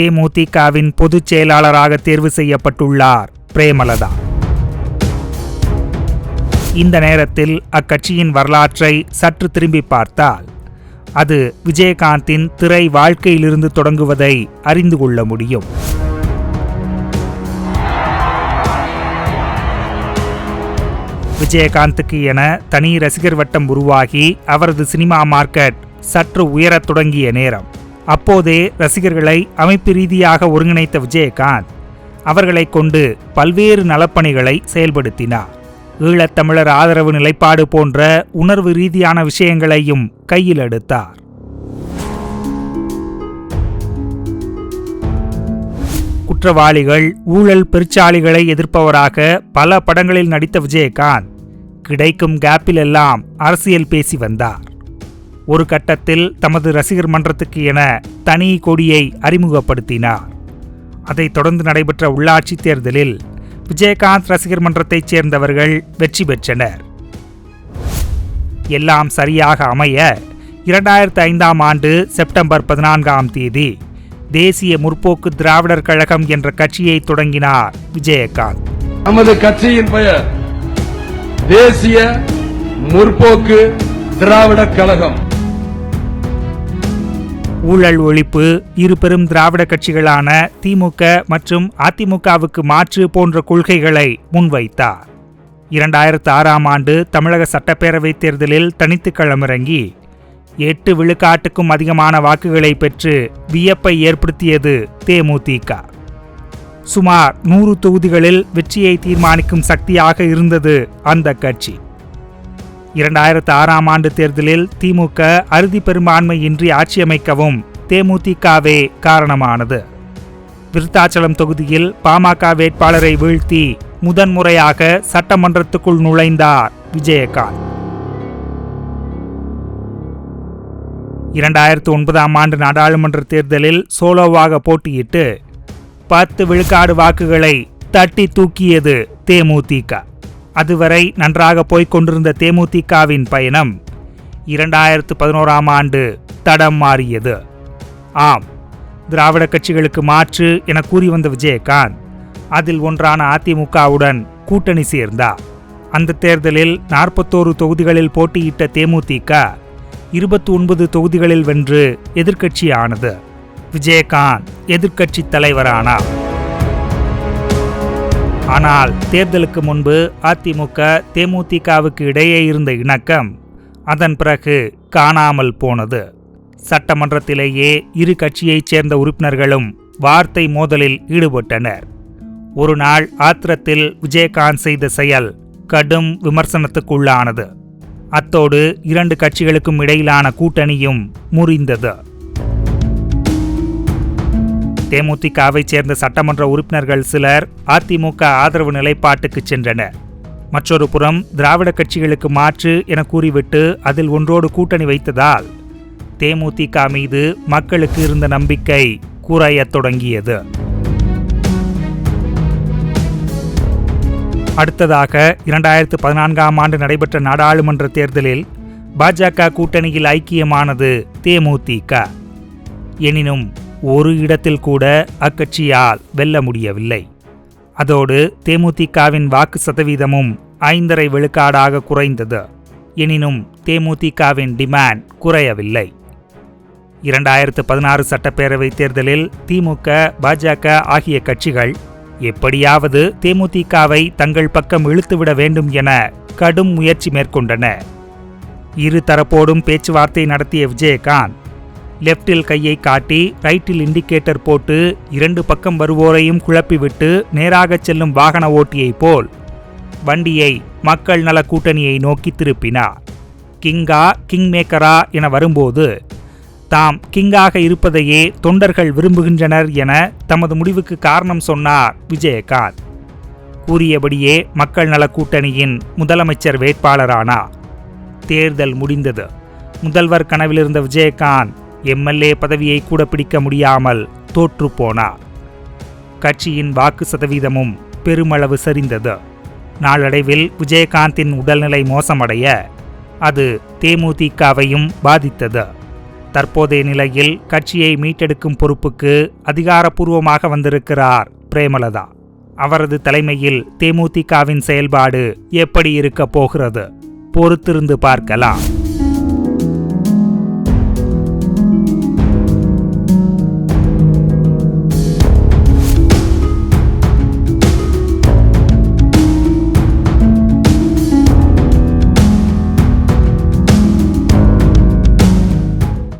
தேமுதிகவின் பொதுச் செயலாளராக தேர்வு செய்யப்பட்டுள்ளார் பிரேமலதா. இந்த நேரத்தில் அக்கட்சியின் வரலாற்றை சற்று திரும்பி பார்த்தால் அது விஜயகாந்தின் திரை வாழ்க்கையிலிருந்து தொடங்குவதை அறிந்து கொள்ள முடியும். விஜயகாந்துக்கு என தனி ரசிகர் வட்டம் உருவாகி அவரது சினிமா மார்க்கெட் சற்று உயரத் தொடங்கிய நேரம். அப்போதே ரசிகர்களை அமைப்பு ரீதியாக ஒருங்கிணைத்த விஜயகாந்த் அவர்களைக் கொண்டு பல்வேறு நலப்பணிகளை செயல்படுத்தினார். ஈழத்தமிழர் ஆதரவு நிலைப்பாடு போன்ற உணர்வு ரீதியான விஷயங்களையும் கையில் எடுத்தார். குற்றவாளிகள் ஊழல் பெருச்சாளிகளை எதிர்ப்பவராக பல படங்களில் நடித்த விஜயகாந்த் கிடைக்கும் கேப்பில் எல்லாம் அரசியல் பேசி வந்தார். ஒரு கட்டத்தில் தமது ரசிகர் மன்றத்துக்கு என தனி கொடியை அறிமுகப்படுத்தினார். அதைத் தொடர்ந்து நடைபெற்ற உள்ளாட்சித் தேர்தலில் விஜயகாந்த் ரசிகர் மன்றத்தைச் சேர்ந்தவர்கள் வெற்றி பெற்றனர். எல்லாம் சரியாக அமைய இரண்டாயிரத்து ஐந்தாம் ஆண்டு செப்டம்பர் பதினான்காம் தேதி தேசிய முற்போக்கு திராவிடர் கழகம் என்ற கட்சியை தொடங்கினார் விஜயகாந்த். நமது கட்சியின் பெயர் தேசிய முற்போக்கு திராவிடர் கழகம். ஊழல் ஒழிப்பு இரு பெரும் திராவிட கட்சிகளான திமுக மற்றும் அதிமுகவுக்கு மாற்று போன்ற கொள்கைகளை முன்வைத்தார். இரண்டாயிரத்து ஆறாம் ஆண்டு தமிழக சட்டப்பேரவைத் தேர்தலில் தனித்து களமிறங்கி எட்டு விழுக்காட்டுக்கும் அதிகமான வாக்குகளை பெற்று வியப்பை ஏற்படுத்தியது தேமுதிக. சுமார் நூறு தொகுதிகளில் வெற்றியை தீர்மானிக்கும் சக்தியாக இருந்தது அந்த கட்சி. இரண்டாயிரத்து ஆறாம் ஆண்டு தேர்தலில் திமுக அறுதி பெரும்பான்மையின்றி ஆட்சியமைக்கவும் தேமுதிகவே காரணமானது. விருத்தாச்சலம் தொகுதியில் பாமக வேட்பாளரை வீழ்த்தி முதன்முறையாக சட்டமன்றத்துக்குள் நுழைந்தார் விஜயகாந்த். இரண்டாயிரத்து ஒன்பதாம் ஆண்டு நாடாளுமன்ற தேர்தலில் சோலோவாக போட்டியிட்டு பத்து விழுக்காடு வாக்குகளை தட்டி தூக்கியது தேமுதிக. அதுவரை நன்றாக போய்க் கொண்டிருந்த தேமுதிகவின் பயணம் இரண்டாயிரத்து பதினோராம் ஆண்டு தடம் மாறியது. ஆம் திராவிட கட்சிகளுக்கு மாற்று என கூறி வந்த விஜயகாந்த் அதில் ஒன்றான அதிமுகவுடன் கூட்டணி சேர்ந்தார் அந்த தேர்தலில் நாற்பத்தோரு தொகுதிகளில் போட்டியிட்ட தேமுதிக இருபத்தி ஒன்பது தொகுதிகளில் வென்று எதிர்க்கட்சியானது. விஜயகாந்த் எதிர்க்கட்சி தலைவரானார். ஆனால் தேர்தலுக்கு முன்பு அதிமுக தேமுதிகவுக்கு இடையே இருந்த இணக்கம் அதன் பிறகு காணாமல் போனது. சட்டமன்றத்திலேயே இரு கட்சியைச் சேர்ந்த உறுப்பினர்களும் வார்த்தை மோதலில் ஈடுபட்டனர். ஒரு நாள் ஆத்திரத்தில் விஜயகாந்த் செய்த செயல் கடும் விமர்சனத்துக்குள்ளானது. அத்தோடு இரண்டு கட்சிகளுக்கும் இடையிலான கூட்டணியும் முறிந்தது. தேமுதிகவைச் சேர்ந்த சட்டமன்ற உறுப்பினர்கள் சிலர் அதிமுக ஆதரவு நிலைப்பாட்டுக்கு சென்றனர். மற்றொரு புறம் திராவிட கட்சிகளுக்கு மாற்று என கூறிவிட்டு அதில் ஒன்றோடு கூட்டணி வைத்ததால் தேமுதிக மீது மக்களுக்கு இருந்த நம்பிக்கை குறையத் தொடங்கியது. அடுத்ததாக இரண்டாயிரத்து பதினான்காம் ஆண்டு நடைபெற்ற நாடாளுமன்ற தேர்தலில் பாஜக கூட்டணியில் ஐக்கியமானது தேமுதிக. எனினும் ஒரு இடத்தில் கூட அக்கட்சியால் வெல்ல முடியவில்லை. அதோடு தேமுதிகவின் வாக்கு சதவீதமும் ஐந்தரை விழுக்காடாக குறைந்தது. எனினும் தேமுதிகவின் டிமாண்ட் குறையவில்லை. இரண்டாயிரத்து பதினாறு சட்டப்பேரவை தேர்தலில் திமுக பாஜக ஆகிய கட்சிகள் எப்படியாவது தேமுதிகவை தங்கள் பக்கம் இழுத்துவிட வேண்டும் என கடும் முயற்சி மேற்கொண்டன. இரு தரப்போடும் பேச்சுவார்த்தை நடத்திய விஜயகாந்த் லெப்டில் கையை காட்டி ரைட்டில் இண்டிகேட்டர் போட்டு இரண்டு பக்கம் வருவோரையும் குழப்பிவிட்டு நேராகச் செல்லும் வாகன ஓட்டியைப் போல். வண்டியை மக்கள் நல கூட்டணியை நோக்கி திருப்பினார் கிங்கா கிங் மேக்கரா என வரும்போது தாம் கிங்காக இருப்பதையே தொண்டர்கள் விரும்புகின்றனர் என தமது முடிவுக்கு காரணம் சொன்னார் விஜயகாந்த். கூறியபடியே மக்கள் நல கூட்டணியின் முதலமைச்சர் வேட்பாளரானார். தேர்தல் முடிந்தது. முதல்வர் கனவிலிருந்த விஜயகாந்த் எம்எல்ஏ பதவியை கூட பிடிக்க முடியாமல் தோற்றுப்போனார் கட்சியின் வாக்கு சதவீதமும் பெருமளவு சரிந்தது. நாளடைவில் விஜயகாந்தின் உடல்நிலை மோசமடைய அது தேமுதிகவையும் பாதித்தது. தற்போதைய நிலையில் கட்சியை மீட்டெடுக்கும் பொறுப்புக்கு அதிகாரப்பூர்வமாக வந்திருக்கிறார் பிரேமலதா. அவரது தலைமையில் தேமுதிகவின் செயல்பாடு எப்படி இருக்கப் போகிறது? பொறுத்திருந்து பார்க்கலாம்.